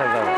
감사합니다.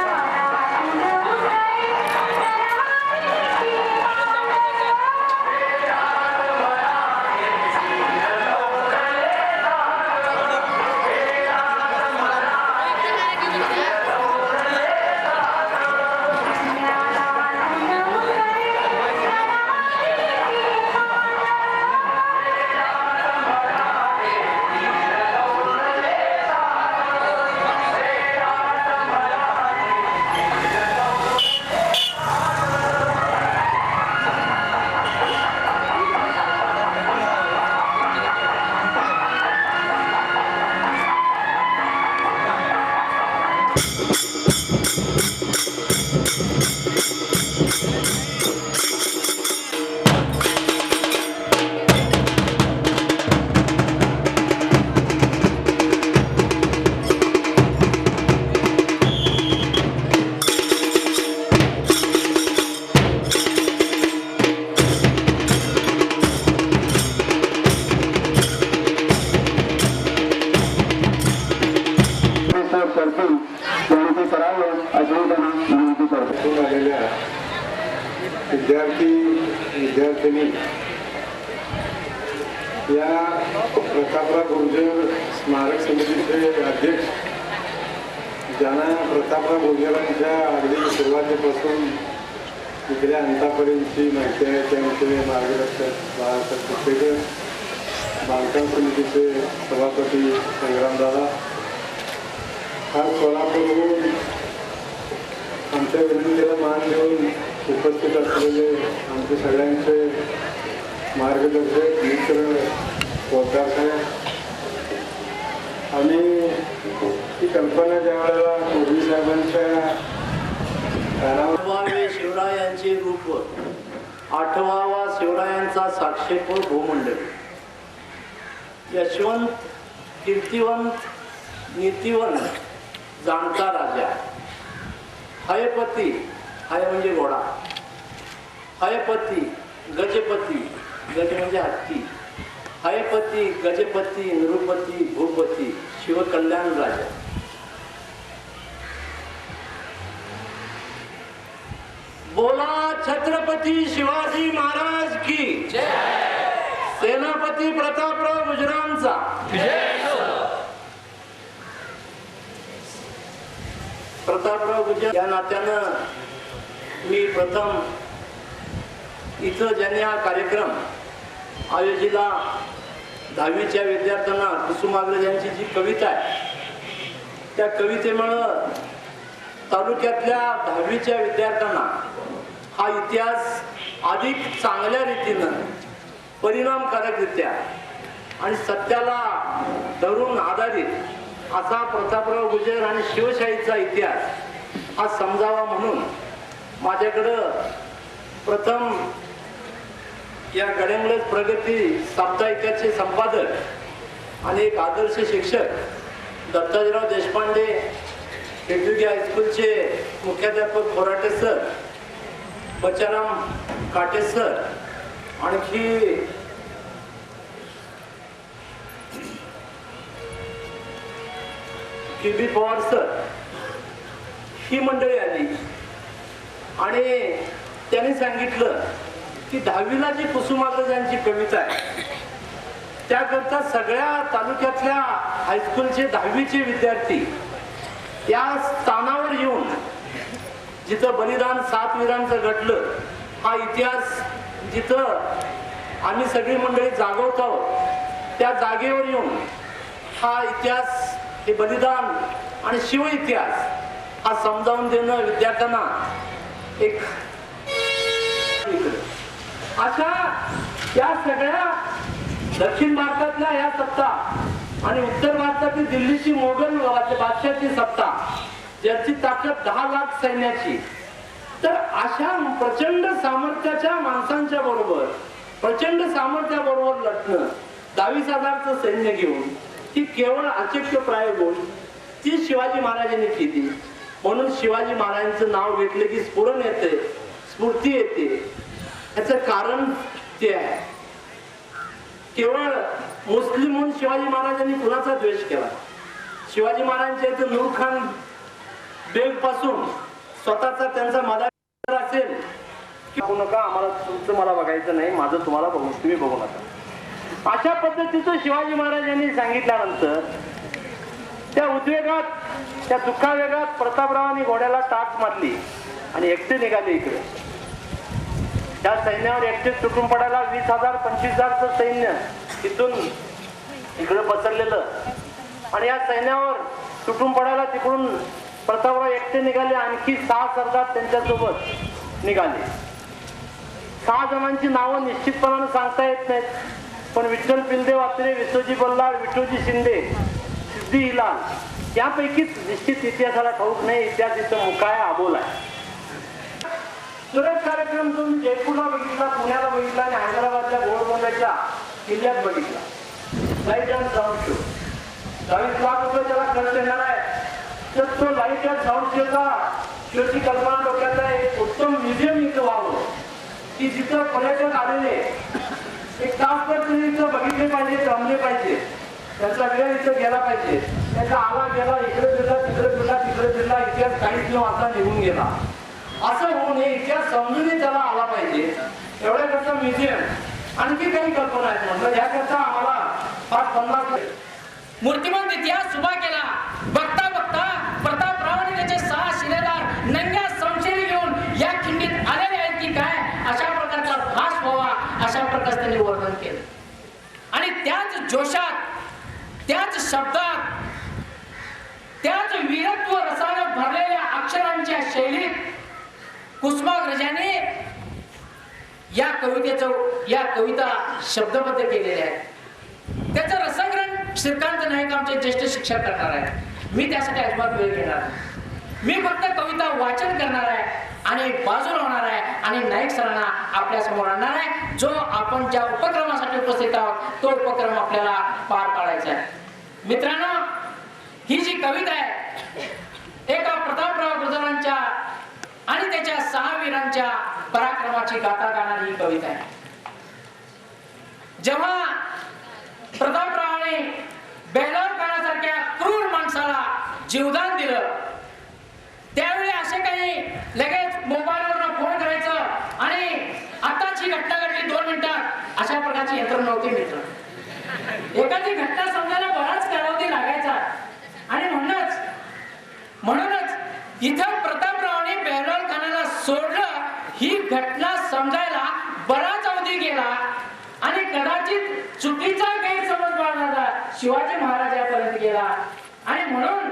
प्रतापराव अगदी सुरुवातीपासून तिथल्या अंतापर्यंतची माहिती आहे त्यामध्ये मार्गदर्शक बाळासाहेब कुट्टेकर बांधकाम समितीचे सभापती संग्रामदादा हा सोलापूरहून आमच्या विनंतीला मान देऊन उपस्थित असलेले आमचे सगळ्यांचे मार्गदर्शक मित्र पोद्दार आणि आम्ही ही कल्पना ज्या वेळेला मोदी साहेबांच्या शिवरायांचे रूप आठवावा शिवरायांचा साक्षेपूर भूमंडळ. यशवंत कीर्तिवंत नीतिवंत जाणता राजा. हयपती हय म्हणजे घोडा. हयपती गजपती गज म्हणजे हत्ती. हयपती गजपती नृपती भूपती शिवकल्याण राजा. बोला छत्रपती शिवाजी महाराज की. सेनापती प्रतापराव गुजरांचा प्रतापराव गुजरा या नात्यानं मी प्रथम इथं ज्यांनी हा कार्यक्रम आयोजिला दहावीच्या विद्यार्थ्यांना कुसुमाग्रज यांची जी कविता आहे त्या कवितेमुळं तालुक्यातल्या दहावीच्या विद्यार्थ्यांना हा इतिहास अधिक चांगल्या रीतीनं परिणामकारकरित्या आणि सत्याला धरून आधारित असा प्रतापराव गुजर आणि शिवशाहीचा इतिहास हा समजावा म्हणून माझ्याकडं प्रथम या गडेमुळे प्रगती साप्ताहिकाचे संपादक आणि एक आदर्श शिक्षक दत्ताजीराव देशपांडे वेगवेगळ्या हायस्कूलचे मुख्याध्यापक खोराटे सर बचाराम काटे सर आणखी किबी पवार सर ही मंडळी आली. आणि त्यांनी सांगितलं की दहावीला जी कुसुमाग्रजांची कविता आहे त्याकरता सगळ्या तालुक्यातल्या हायस्कूलचे दहावीचे विद्यार्थी त्या स्थानावर येऊन जिथं बलिदान सात वीरांचं घडलं हा इतिहास जिथं आम्ही सगळी मंडळी जागवत आहोत त्या जागेवर येऊन हा इतिहास हे बलिदान आणि शिव इतिहास हा समजावून देणं विद्यार्थ्यांना एक अशा या सगळ्या दक्षिण भारतातल्या या सत्ता आणि उत्तर भारतातील दिल्लीची मोगल बादशाची सत्ता ज्याची ताकद दहा लाख सैन्याची. तर अशा प्रचंड सामर्थ्याच्या माणसांच्या बरोबर प्रचंड सामर्थ्याबरोबर लढणं दहावीस हजारचं सैन्य घेऊन ती केवळ अचक्य प्राय गोष्ट ती शिवाजी महाराजांनी केली. म्हणून शिवाजी महाराजांचं नाव घेतलं की स्फुरण येते स्फूर्ती येते. याचं कारण ते आहे. केवळ मुस्लिम म्हणून शिवाजी महाराजांनी कुणाचा द्वेष केला? शिवाजी महाराजांच्या इथं नूर खान बेगपासून स्वतःचा त्यांचा मदार असेल की बघू नका आम्हाला तुमचं मला बघायचं नाही माझं तुम्हाला बघू तुम्ही बघू नका. अशा पद्धतीचं शिवाजी महाराजांनी सांगितल्यानंतर त्या उद्वेगात त्या दुःखावेगात प्रतापरावांनी घोड्याला टाक मारली आणि एकटे निघाले इकडे. त्या सैन्यावर एकटेच तुटून पडायला वीस हजार पंचवीस हजारचं सैन्य तिथून इकडे पसरलेलं. आणि या सैन्यावर तुटून पडायला तिकडून प्रतापराव एकटे निघाले आणखी सहा सरदार त्यांच्यासोबत निघाले. सहा जणांची नावं निश्चितपणानं सांगता येत नाहीत पण विठ्ठल पिंदे वात्रे विश्वजी बल्लाळ विठोजी शिंदे सिद्धी हिलाल यापैकीच निश्चित इतिहासाला ठाऊक नाही इतिहास इथं मुकाय अबोल आहे. सुरेश कार्यक्रम तुम्ही जयपूरला बघितला पुण्याला बघितला आणि हैदराबादच्या गोळकोंड्याच्या किल्ल्यात बघितला. लाइट अँड साऊंड शो चाळीस लाख रुपये त्याला खर्च येणार आहे. तर तो लाइट अँड साऊंड शोचा शोची कल्पना डोक्यात आहे एक उत्तम म्युझियम इथं व्हावं की जिथं पर्यटक आलेले एक तासभर तुम्ही इथं बघितले पाहिजे जमले पाहिजे. त्याचा वेळ इथं गेला पाहिजे. त्याचा आला गेला इकडे फिरला तिकडे फिरला तिकडे फिरला इतिहास काहीच न आता निघून गेला. असं होऊ नये इतिहास समजूनही त्याला आला पाहिजे. एवढ्याकरता म्युझियम आणखी काही कल्पना आहेत म्हटलं. याकरता आम्हाला पाच पन्नास मूर्तिमंत इतिहास उभा केला. बघता बघता प्रतापरावाने त्याचे सहा शिलेदार नंग्या संशय घेऊन या खिंडीत आलेले आहेत की काय? अशा प्रकारचा भास व्हावा. अशा प्रकारचं त्यांनी वर्णन केलं. आणि त्याच जोशात त्याच शब्दात त्याच वीरत्व रसानं भरलेल्या अक्षरांच्या शैलीत कुसुमाग्रजाने या कवितेचं या कविता शब्दबद्ध केलेल्या आहेत. त्याचं रसग्रहण श्रीकांत नाईक आमचे ज्येष्ठ शिक्षक करणार आहेत. मी त्यासाठी अजिबात वेळ घेणार मी फक्त कविता वाचन करणार आहे आणि बाजू लावणार आहे आणि नाईक सरांना आपल्यासमोर आणणार आहे. जो आपण ज्या उपक्रमासाठी उपस्थित आहोत तो उपक्रम आपल्याला पार पाडायचा आहे. मित्रांनो ही जी कविता आहे एका प्रतापराव गुजरांच्या आणि त्याच्या सहा वीरांच्या पराक्रमाची गाथा गाणारी ही कविता आहे. जेव्हा प्रतापरावाने बेलार खानासारख्या क्रूर माणसाला जीवदान दिलं त्यावेळी असे काही लगेच मोबाईलवर फोन करायचं आणि आताची घटना घडली दोन मिनिटात अशा प्रकारची यंत्रणा नव्हती मित्र एखादी घटना समजायला बराच कालावधी लागायचा आणि म्हणूनच म्हणूनच इथं प्रतापरावाने बेहलाल खानाला सोडलं ही घटना समजायला बराच अवधी गेला आणि कदाचित चुकीचा गैरसमज बाळगला शिवाजी महाराजापर्यंत गेला आणि म्हणून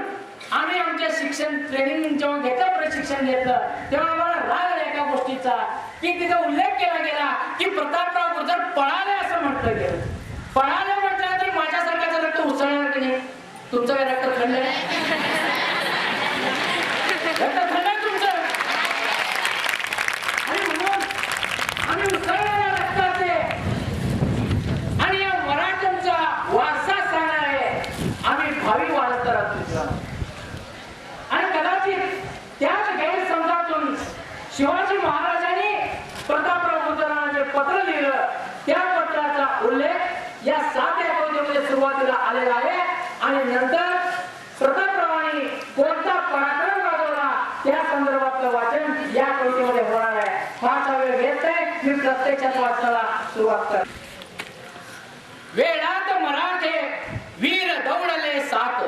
आम्ही आमच्या शिक्षण ट्रेनिंग जेव्हा घेतलं प्रशिक्षण घेतलं. तेव्हा आम्हाला राग आला एका गोष्टीचा की तिचा उल्लेख केला गेला की प्रतापराव गुर्जर पळाले असं म्हटलं गेलं. पळाले म्हटल्यानंतर माझ्यासारख्याचं रक्त उसळणार की नाही? तुमचं काय रक्त थंड नाही रक्त थंड आहे तुमचं आणि म्हणून आम्ही उसळलेल्या रक्ताचे आणि या मराठ्यांचा वारसा सांगणारे आम्ही भावी वारसदार आहोत मित्रांनो. आणि कदाचित त्याच गैरसमजातून शिवाजी महाराजांनी प्रतापराव गुजरांना जे पत्र लिहिलं त्या पत्राचा उल्लेख या सात या कवितेमध्ये सुरुवातीला आलेला आहे. आणि नंतर प्रतापरावांनी कोणता पराक्रम गाजवला त्या संदर्भातलं वाचन या कवितेमध्ये होणार आहे. फारसा वेळ घेत नाही मी प्रत्यक्षात वाचनाला सुरुवात कर वेळात मराठे वीर दौडले सात.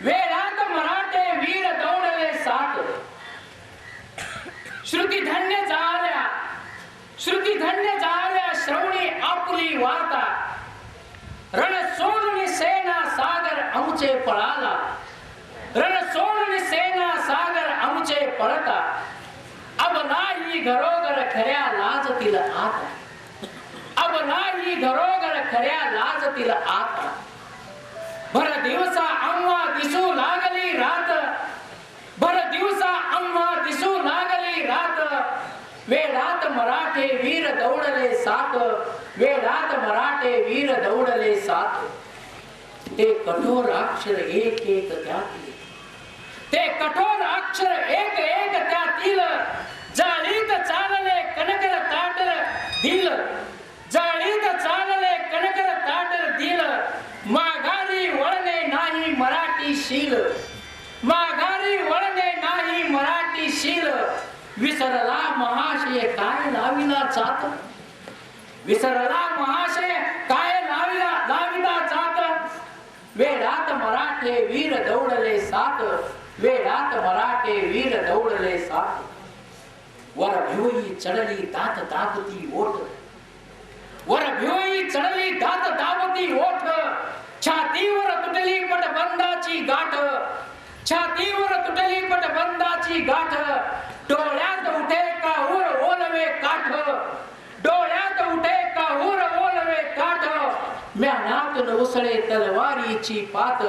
वेळात मराठे वीर दौडले सात. श्रुती धन्य झाल्या. श्रुती धन्य झाल्या. श्रवणी आपली वार्ता रण सोडून सेना सागर आमचे पळाला रण सोडून सेना सागर आमचे पळता अब नाही घरोघर खऱ्या लाजतील आता अब नाही घरोघर खऱ्या लाजतील आता भर दिवसा आम्हा दिसू लागली रात भर दिवसा आम्हा दिसू वेळात मराठे वीर दौडले सात वेळात मराठे वीर दौडले सात ते कठोर अक्षर एक एक त्यातील ते कठोर अक्षर एक एक त्यातील जाळीत चालले कनकर ताटर दिल जाळीत चालले कणकर ताटर दिल माघारी वळणे नाही मराठी शील माघारी विसरला महाशय काय जात? विसरला महाशय काय लाविला लाविला जात? वेळात मराठे वीर दौडले सात. वेळात मराठे वीर दौडले सात. वर भिवई चढली दात दाबती ओठ. वर भिवई चढली दात दाबती ओठ. छातीवर तुटली पटबंदाची गाठ. छातीवर तुटली पटबंदाची गाठ. डोळ्या उसळे तलवारीची पात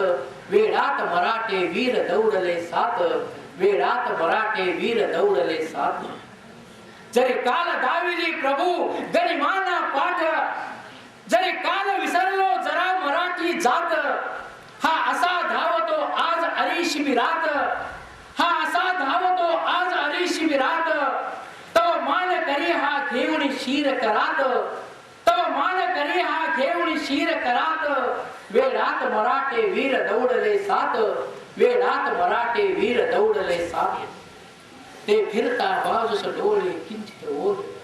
वेळात मराठे वीर दौडले सात वेळात मराठे वीर दौडले सात. जरी काल दाविली प्रभू गरिमाना पाठ जरी काल विसरलो जरा मराठी जात हा असा धावतो आज अरी शिबिरात हा असा धावतो आज अरी शिबिरात तव मान करी हा घेऊन शिर करात मान करी हा घेऊन शिर करात. वेळात मराठे वीर दौडले सात. वेळात मराठे वीर दौडले सात. ते फिरता बाजूस डोळे किंचित ओले.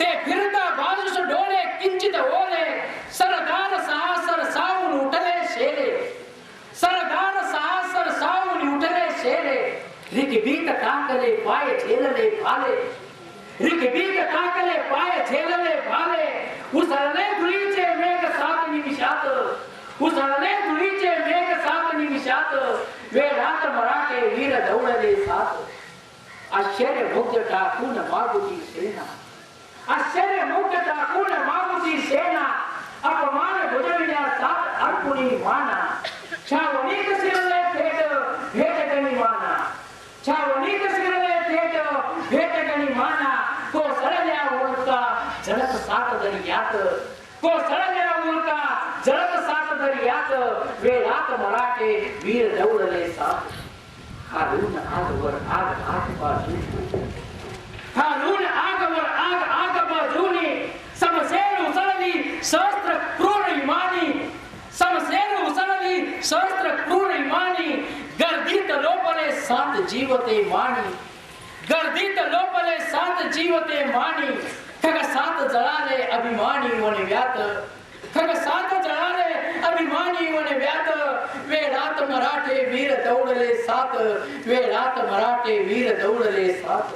ते फिरता बाजूस डोळे किंचित ओले. सरदार सहासर सावून उठले शेरे. सरदार सहासर सावून उठले शेरे. रिकबीक टाकले पाय झेलले भाले. रिकबीक टाकले पाय झेलले भाले. उसळले धुळीचे मेघ सात निमिषात उसळले धुळीचे मेघ सात निमिषात वेळात मराठे वीर दौडले सात आश्चर्य मुक्त टाकून मागुची सेना आश्चर्य मुक्त टाकून मागुची सेना अपमान भुजविण्या सात अर्पुणी माना छावणी कसिरले थेट भेट गणी माना छावणी कसिरले थेट भेट गणी माना तो कोसळल्या उलका झडक सात दर्यात. कोसळल्या उलका झडक सात दर्यात. वेळात मराठे वीर दौडले सात. हालून आगवर आग आग बाजू हालून आगवर आग आग बाजूनी. समसेर उसळली सहस्त्र क्रूर इमानी समसेर उसळली सहस्त्र क्रूर इमानी गर्दीत लोपले सात जीवते मानी. गर्दीत लोपले सात जीवते मानी. खग सात जळाले अभिमानी वणव्यात खग सात जळाले अभिमानी वे वेळात मराठे वीर दौडले सात। वेळात मराठे वीर दौडले सात।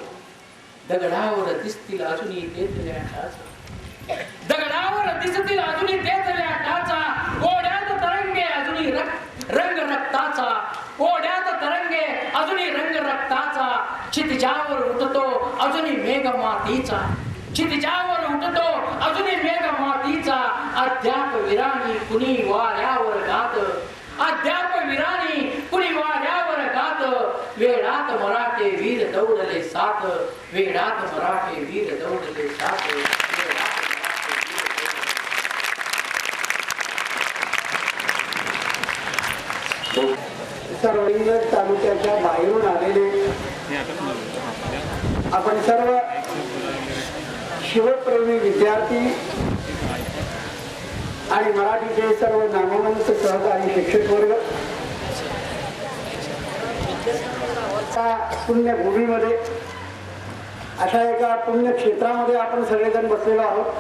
दगडावर दिसतील अजूनही तेथल्या टाचा दगडावर दिसतील अजूनही तेथल्या टाचा ओढ्यात तरंगे अजूनही रंग रक्ताचा। ओढ्यात तरंगे अजूनही रंग रक्ताचा। क्षितिजावर उठतो अजूनही मेघ मातीचा क्षितिजावर उठतो अजूनही मेघ मातीचा अध्याप विराणी कुणी वाऱ्यावर गात. अध्याप विराणी कुणी वाऱ्यावर गात. वेळात मराठे वीर दौडले सात. वेळात मराठे वीर दौडले सात. सर्व इंग्रज तालुक्याच्या बाहेरून आलेले. आपण सर्व शिवप्रेमी विद्यार्थी आणि मराठीचे सर्व नामवंत सहकारी शिक्षक वर्ग. पुण्यभूमीमध्ये अशा एका पुण्यक्षेत्रामध्ये आपण सगळेजण बसलेलो आहोत.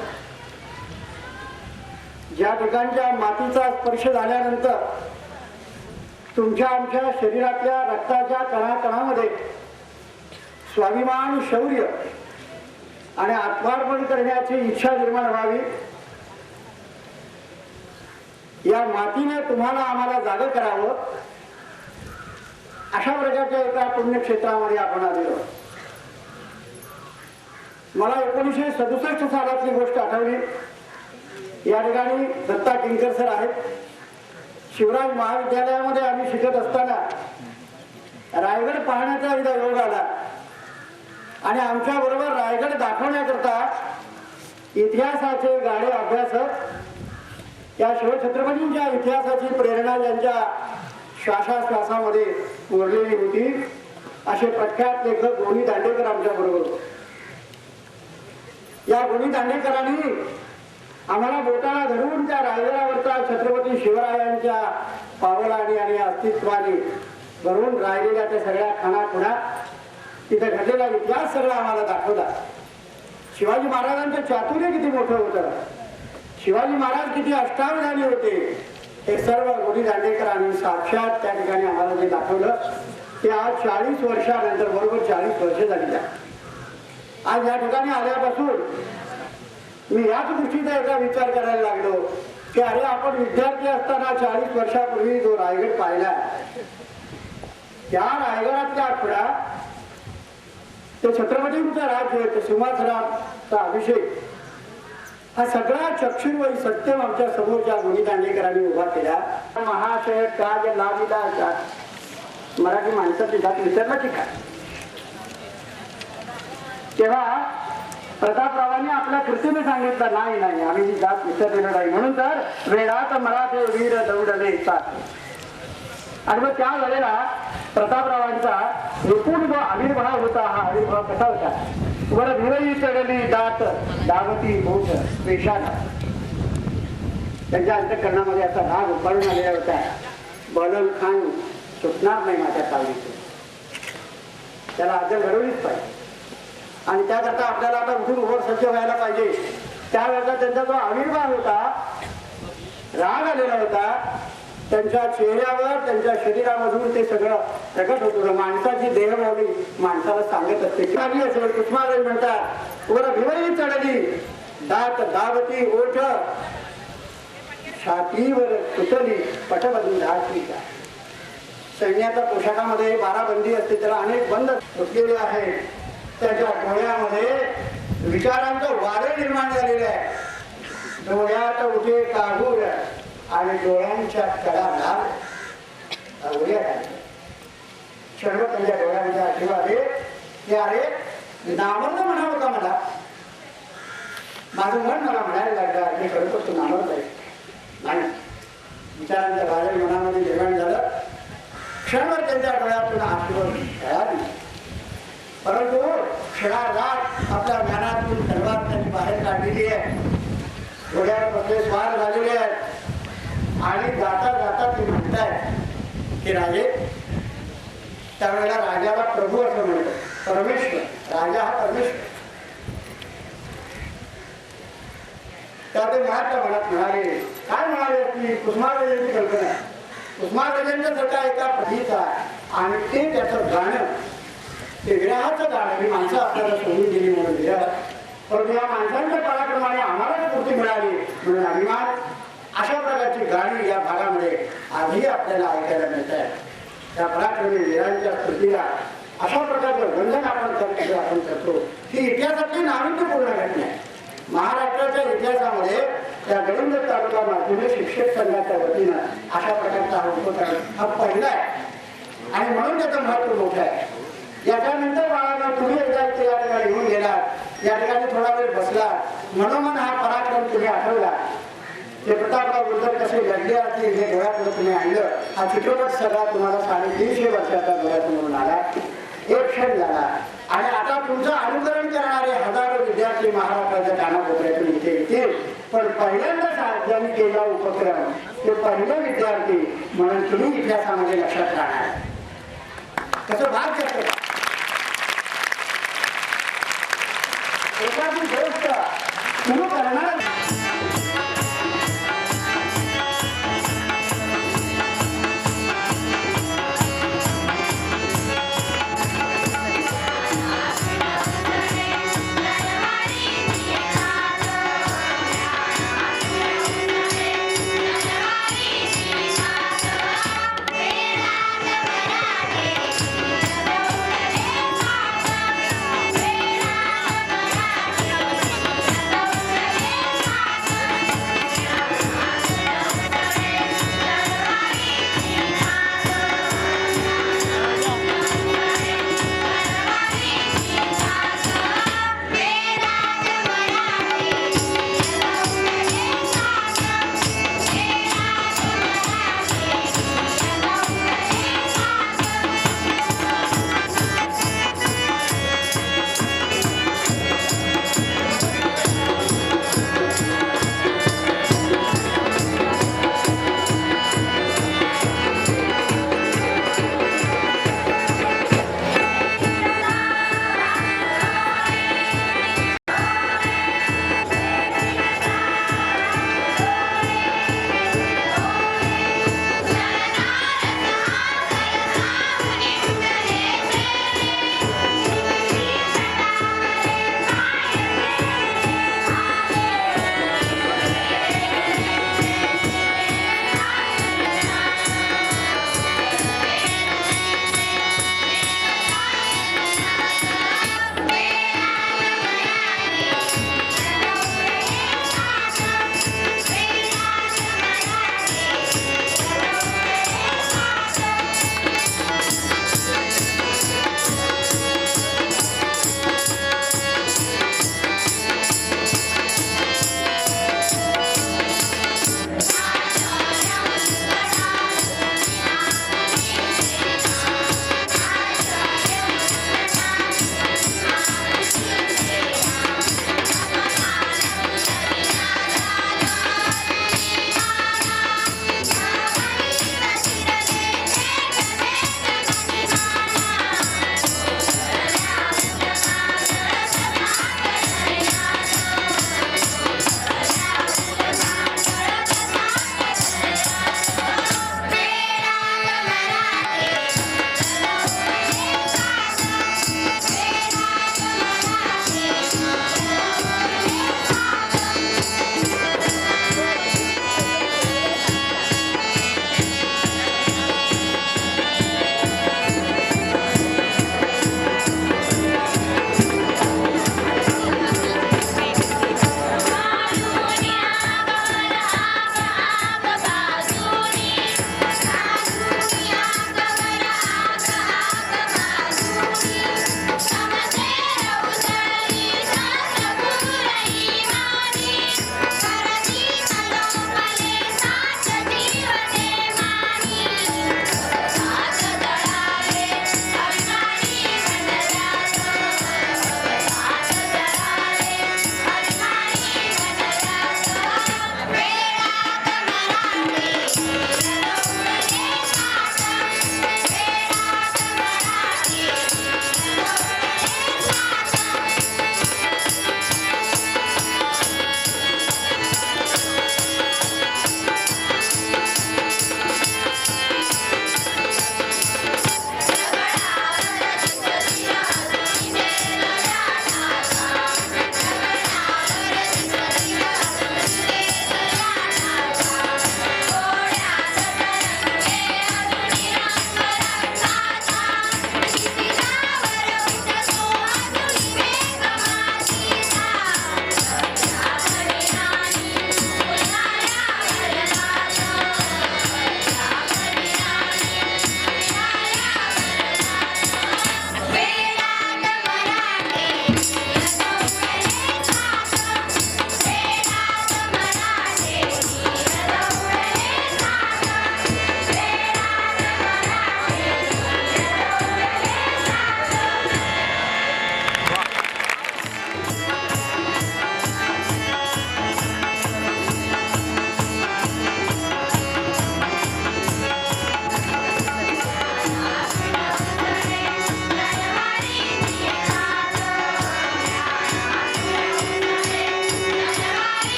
ज्या ठिकाणच्या मातीचा स्पर्श झाल्यानंतर तुमच्या आमच्या शरीरातल्या रक्ताच्या कणाकणामध्ये स्वाभिमान शौर्य आणि आत्मार्पण करण्याची इच्छा निर्माण व्हावी. या मातीने तुम्हाला आम्हाला जाग करावं. अशा प्रकारच्या एका पुण्यक्षेत्रामध्ये आपण आलेलो मला एकोणीसशे सदुसष्ट सालातली गोष्ट आठवली. या ठिकाणी दत्ता किंकर सर आहेत. शिवराज महाविद्यालयामध्ये आम्ही शिकत असताना रायगड पाहण्याचा एकदा योग आला. आणि आमच्या बरोबर रायगड दाखवण्याकरता इतिहासाचे गाडे अभ्यासक या शिवछत्रपतींच्या इतिहासाची प्रेरणा ज्यांच्या श्वासाश्वासामध्ये उरलेली होती. असे प्रख्यात लेखक गोणी दांडेकर आमच्या बरोबर या गोणी दांडेकरांनी आम्हाला बोटाला धरून त्या रायगडावरचा छत्रपती शिवरायांच्या पावलाने आणि अस्तित्वाने भरून राहिलेल्या त्या सगळ्या खानाखुणा तिथे घडलेला इतिहास सगळा आम्हाला दाखवला. शिवाजी महाराजांचं चातुर्य किती मोठं होतं. शिवाजी महाराज किती अष्टावधानी होते. हे सर्व गोडी दांडेकरांनी साक्षात त्या ठिकाणी आम्हाला जे दाखवलं ते आज चाळीस वर्षानंतर बरोबर चाळीस वर्ष झाली आज या ठिकाणी आल्यापासून मी याच गोष्टीचा एकदा विचार करायला लागलो की अरे आपण विद्यार्थी असताना चाळीस वर्षापूर्वी जो रायगड पाहिला त्या रायगडातल्या आठवडा ते छत्रपतींचा राज्य सिंहासनाचा अभिषेक. हा सगळा चक्षुर्वयी सत्यम आमच्या समोरच्या मुली दांडेकरांनी उभा केला महाशय काज लाविला जात मराठी माणसाची जात विसरला की काय? तेव्हा प्रतापरावांनी आपल्या कृतीने सांगितलं नाही नाही आम्ही ही जात विसरलेलं नाही. म्हणून तर वेळात मराठे वीर दौडले येतात. आणि मग त्या वेळेला प्रतापरावांचा निपुण जो आविर्भाव होता हा आविर्भाव कसा होता? वर भिवई चढली दात दावती भूत पेशाला त्यांच्या अंतकरणामध्ये असा राग उभारून आलेला होता. बलल खान सुटणार नाही माझ्या तावडीतून त्याला अद्दल घडवलीच पाहिजे. आणि त्याकरता आपल्याला आता उठून वर सज्ज व्हायला पाहिजे. त्यावेळेला त्यांचा जो आविर्भाव होता राग आलेला होता त्यांच्या चेहऱ्यावर त्यांच्या शरीरामधून ते सगळं प्रकट होत. होतं माणसाची देहभावनी माणसाला सांगत असते. लागली असेल म्हणतात वर भिवई चढली दात दावती ओठ छातीवर कुतली पटबंदी रात्रीचा सैन्याच्या पोशाखामध्ये बारा बंदी असते त्याला अनेक बंद फुटलेले आहेत. त्याच्या डोळ्यामध्ये विचारांचं वादळ निर्माण झालेलं आहे डोळ्यात उठे काढूर आणि डोळ्यांच्या कडा उड्या सर्व त्यांच्या डोळ्यांच्या आशीर्वाद ते अरे नामर्द म्हणावं का मला? माझं मन मला म्हणायला लागलं मी खरोखर तू नामर्द आहे. नाही. विचारांच्या राजा मनामध्ये निर्माण झालं. क्षणभर त्यांच्या डोळ्यातून आशीर्वाद खेळाली परंतु क्षणार्धात आपल्या ज्ञानातून सर्वात त्यांनी बाहेर काढलेली आहे. डोळ्यावर बसले स्वार झालेले आहेत आणि जाता जाता ते म्हणताय की राजे त्यावेळेला राजाला प्रभू असं म्हणतो परमेश्वर राजा हा परमेश्वर. त्या ते महात्मा मनात म्हणाले काय म्हणाले की कुसुमाग्रजांची कल्पना. आहे. कुसुमाग्रजांच्या सारखा एका प्रतीचा आणि ते त्याचं गाणं ते विराहाचं गाणं ही माणसं आपल्याला सोडून दिली म्हणून विरह परंतु या माणसांच्या काळाप्रमाणे आम्हालाच पूर्ती मिळाली. म्हणून अभिमान अशा प्रकारची गाणी या भागामध्ये आजही आपल्याला ऐकायला मिळत आहे त्या पराक्रमी वीरांच्या कृतीला अशा प्रकारचं बंधन आपण करतो आपण करतो ही इतिहासातली नाविन्यपूर्ण घटना आहे. महाराष्ट्राच्या इतिहासामध्ये त्या गडिंग तालुका माध्यमिक शिक्षक संघाच्या वतीनं अशा प्रकारचा हा उपक्रम हा पहिला आहे. आणि म्हणून त्याचं महत्त्व मोठं आहे. याच्यानंतर बाळांना तुम्ही एकदा या ठिकाणी येऊन गेलात या ठिकाणी थोडा वेळ बसला मनोमन हा पराक्रम तुम्ही आठवला. ते प्रतापराव गुर्जर कसे लढले असतील हे डोळ्यापुढे तुम्ही आणलं. हा चित्रपट सगळा तुम्हाला साडेतीनशे वर्षाचा डोळ्यासमोरून आला. एक क्षण झाला. आणि आता तुमचं अनुकरण करणारे हजारो विद्यार्थी महाराष्ट्राच्या कानाकोपऱ्यातून इथे येतील. पण पहिल्यांदा सा- केला उपक्रम ते पहिले विद्यार्थी म्हणून तुम्ही इतिहासामध्ये लक्षात राहणार. त्याचं भाग घेतो एखादी गोष्ट सुरू करणार